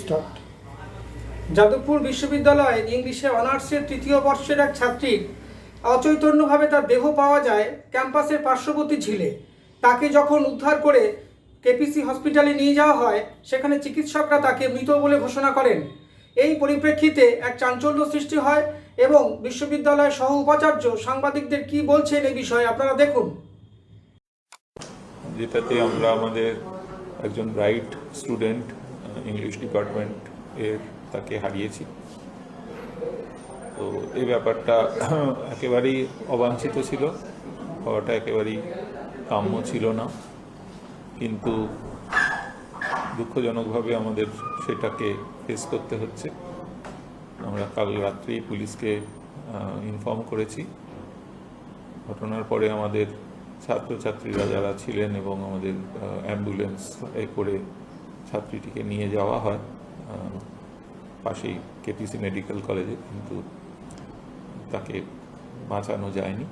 Start Jadavpur বিশ্ববিদ্যালয়ে ইংলিশে অনার্সের তৃতীয় বর্ষের এক ছাত্রীর অচৈতন্যভাবে তার দেহ পাওয়া যায় ক্যাম্পাসের পার্শ্ববর্তী ঝিলে। তাকে যখন উদ্ধার করে কেপিসি হসপিটালে নিয়ে যাওয়া হয় সেখানে চিকিৎসকরা তাকে মৃত বলে ঘোষণা করেন। এই পরিপ্রেক্ষিতে এক চাঞ্চল্য সৃষ্টি হয় এবং বিশ্ববিদ্যালয়ের সহ উপাচার্য সাংবাদিকদের কি বলছেন এই বিষয়ে আপনারা দেখুন। যেটাতে আমরা আমাদের একজন ব্রাইট স্টুডেন্ট ইংলিশ ডিপার্টমেন্ট এর তাকে হারিয়েছি। তো এই ব্যাপারটা একেবারেই অবাঞ্ছিত ছিল, হওয়াটা একেবারেই কাম্য ছিল না। কিন্তু দুঃখজনকভাবে আমাদের সেটাকে ফেস করতে হচ্ছে। আমরা কাল রাত্রি পুলিশকে ইনফর্ম করেছি। ঘটনার পরে আমাদের ছাত্রছাত্রীরা যারা ছিলেন এবং আমাদের অ্যাম্বুলেন্স এ করে ছাত্রীটিকে নিয়ে যাওয়া হয় পাশেই কেপিসি মেডিকেল কলেজে, কিন্তু তাকে বাঁচানো যায়নি।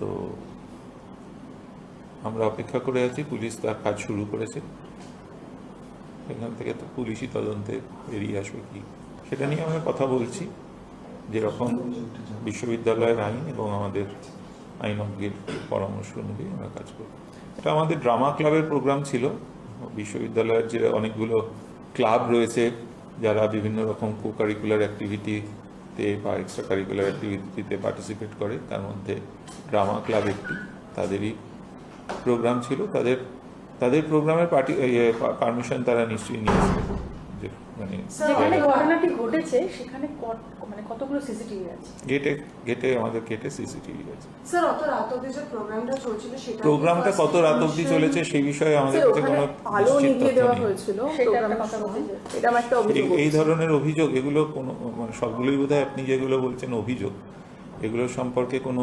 তো আমরা অপেক্ষা করে আছি, পুলিশ তার কাজ শুরু করেছে। এখান থেকে তো পুলিশি তদন্তে বেরিয়ে আসবে কি, সেটা নিয়ে আমরা কথা বলছি। যেরকম বিশ্ববিদ্যালয়ের আইন এবং আমাদের আইনজ্ঞের পরামর্শ অনুযায়ী আমরা কাজ করব। এটা আমাদের ড্রামা ক্লাবের প্রোগ্রাম ছিল। বিশ্ববিদ্যালয়ের যে অনেকগুলো ক্লাব রয়েছে, যারা বিভিন্ন রকম কো কারিকুলার অ্যাক্টিভিটিতে বা এক্সট্রা কারিকুলার অ্যাক্টিভিটিতে পার্টিসিপেট করে, তার মধ্যে ড্রামা ক্লাব একটি, তাদেরই প্রোগ্রাম ছিল। তাদের তাদের প্রোগ্রামের পার্টি পারমিশন তারা নিশ্চয়ই নিয়েছে। যে মানে যেখানে ঘটনাটি ঘটেছে সেখানে মানে কতগুলো সিসিটিভি আছে? গেটে গেটে আমাদের গেটে সিসিটিভি আছে। স্যার অত রাত অব্দি যে প্রোগ্রামটা চলছিল সেটা প্রোগ্রামটা কত রাত অবধি চলেছে সেই বিষয়ে আমাদের কাছে কোনো আলো নিভিয়ে দেওয়া হয়েছিল সেটা একটা অভিযোগ এই- এই ধরনের অভিযোগ এগুলো কোনো মানে সবগুলোই বোধহয় আপনি যেগুলো বলছেন অভিযোগ এগুলো সম্পর্কে কোনো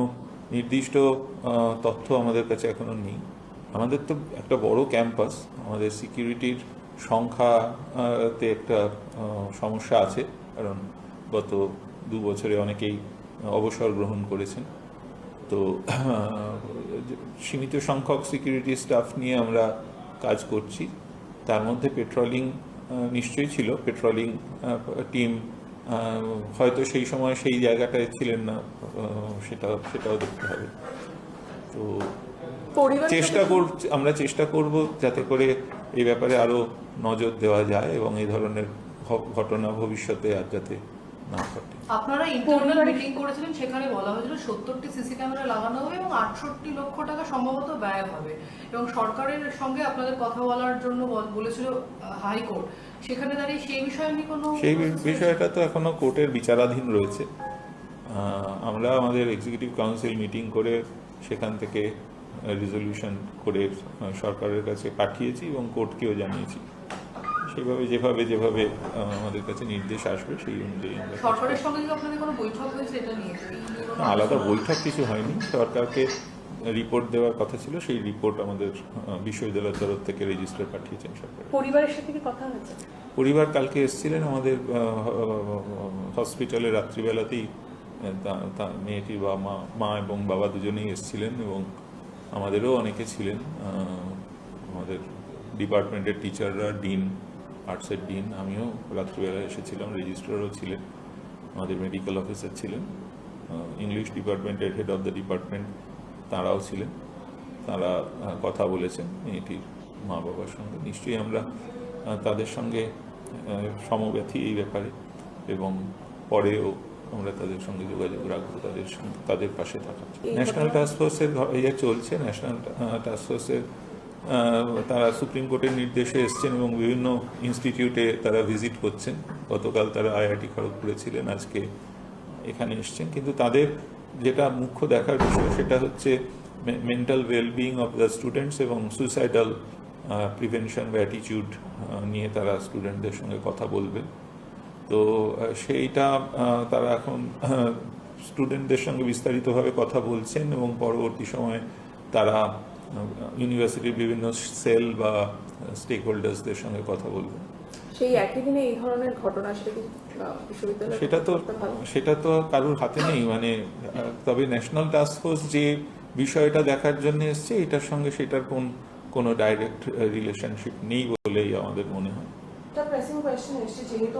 নির্দিষ্ট আহ, তথ্য আমাদের কাছে এখনও নেই। আমাদের তো একটা বড় ক্যাম্পাস আমাদের সিকিউরিটির সংখ্যাতে একটা সমস্যা আছে। কারণ গত দু বছরে অনেকেই অবসর গ্রহণ করেছেন। তো সীমিত সংখ্যক সিকিউরিটি স্টাফ নিয়ে আমরা কাজ করছি। তার মধ্যে পেট্রোলিং নিশ্চয়ই ছিল। পেট্রোলিং টিম হয়তো সেই সময় সেই জায়গাটায় ছিলেন না সেটা সেটাও দেখতে হবে। তো চেষ্টা কর আমরা চেষ্টা করব যাতে করে এই ব্যাপারে আরও নজর দেওয়া যায় এবং এই ধরনের ঘটনা ভবিষ্যতে আর যাতে না ঘটে। আপনারা ইন্টারনাল মিটিং করেছিলেন সেখানে বলা হয়েছিল সত্তরটি সিসি ক্যামেরা লাগানো হবে এবং আটষট্টি লক্ষ টাকা সম্ভবত ব্যয় হবে। এবং সরকারের সঙ্গে আপনাদের কথা বলার জন্য বল- বলেছিল হাইকোর্ট। সেখানে দাঁড়িয়ে সেই বিষয়ে নিয়ে কোনো সেই বিষয়টা তো এখনও কোর্টের বিচারাধীন রয়েছে। আমরা আমাদের এক্সিকিউটিভ কাউন্সিল মিটিং করে সেখান থেকে রেজলিউশন করে সরকারের কাছে পাঠিয়েছি এবং কোর্টকেও জানিয়েছি। সেভাবে যেভাবে যেভাবে আমাদের কাছে নির্দেশ আসবে সেই অনুযায়ী আমরা কাজ করব। সরকারের সঙ্গে কি আপনাদের কোনো বৈঠক হয়েছে এটা নিয়ে? এই নিয়ে কোনো না, আলাদা বৈঠক কিছু হয়নি। সরকারকে রিপোর্ট দেওয়ার কথা ছিল সেই রিপোর্ট আমাদের বিশ্ববিদ্যালয়ের তরফ থেকে রেজিস্টার পাঠিয়েছেন সরকার পরিবারের সাথে কি কথা হয়েছে? পরিবার কালকে এসেছিলেন আমাদের হসপিটালে রাত্রিবেলাতেই মেয়েটির বাবা মা মা এবং বাবা দুজনেই এসেছিলেন এবং আমাদেরও অনেকে ছিলেন আমাদের ডিপার্টমেন্টের টিচাররা, ডিন, আর্টসের ডিন, আমিও রাত্রিবেলা এসেছিলাম, রেজিস্ট্রারও ছিলেন, আমাদের মেডিকেল অফিসার ছিলেন ইংলিশ ডিপার্টমেন্টের হেড অফ দ্য ডিপার্টমেন্ট তারাও ছিলেন, তারা কথা বলেছেন মেয়েটির মা বাবার সঙ্গে। নিশ্চয়ই আমরা তাদের সঙ্গে সমব্যথী এই ব্যাপারে এবং পরেও আমরা তাদের সঙ্গে যোগাযোগ রাখব তাদের সঙ্গে তাদের পাশে এই ন্যাশনাল ঘটনা- টাস্ক ফোর্সের ইয়ে চলছে ন্যাশনাল টাস্ক ফোর্সের তারা সুপ্রিম কোর্টের নির্দেশে এসছেন এবং বিভিন্ন ইনস্টিটিউটে তারা ভিজিট করছেন। গতকাল তারা আইআইটি খড়গপুরে ছিলেন আজকে এখানে এসছেন। কিন্তু তাদের যেটা মুখ্য দেখার বিষয় সেটা হচ্ছে mental wellbeing of the students এবং সুইসাইডাল প্রিভেনশন বা অ্যাটিটিউড নিয়ে তারা স্টুডেন্টদের সঙ্গে কথা বলবেন। তো সেইটা তারা এখন স্টুডেন্টদের সঙ্গে বিস্তারিতভাবে কথা বলছেন এবং পরবর্তী সময়ে তারা ইউনিভার্সিটির বিভিন্ন সেল বা স্টেক হোল্ডার্সদের সঙ্গে কথা বলবেন সেই একই দিনে এই ধরনের ঘটনা সেটা কি সেটা তো? সেটা তো কারোর হাতে নেই মানে তবে ন্যাশনাল টাস্ক ফোর্স যে বিষয়টা দেখার জন্য এসছে এটার সঙ্গে সেটার কোন কোনো ডাইরেক্ট রিলেশনশিপ নেই বলেই আমাদের মনে হয় একটা প্রেসিং কোয়েশ্চেন এসেছে যেহেতু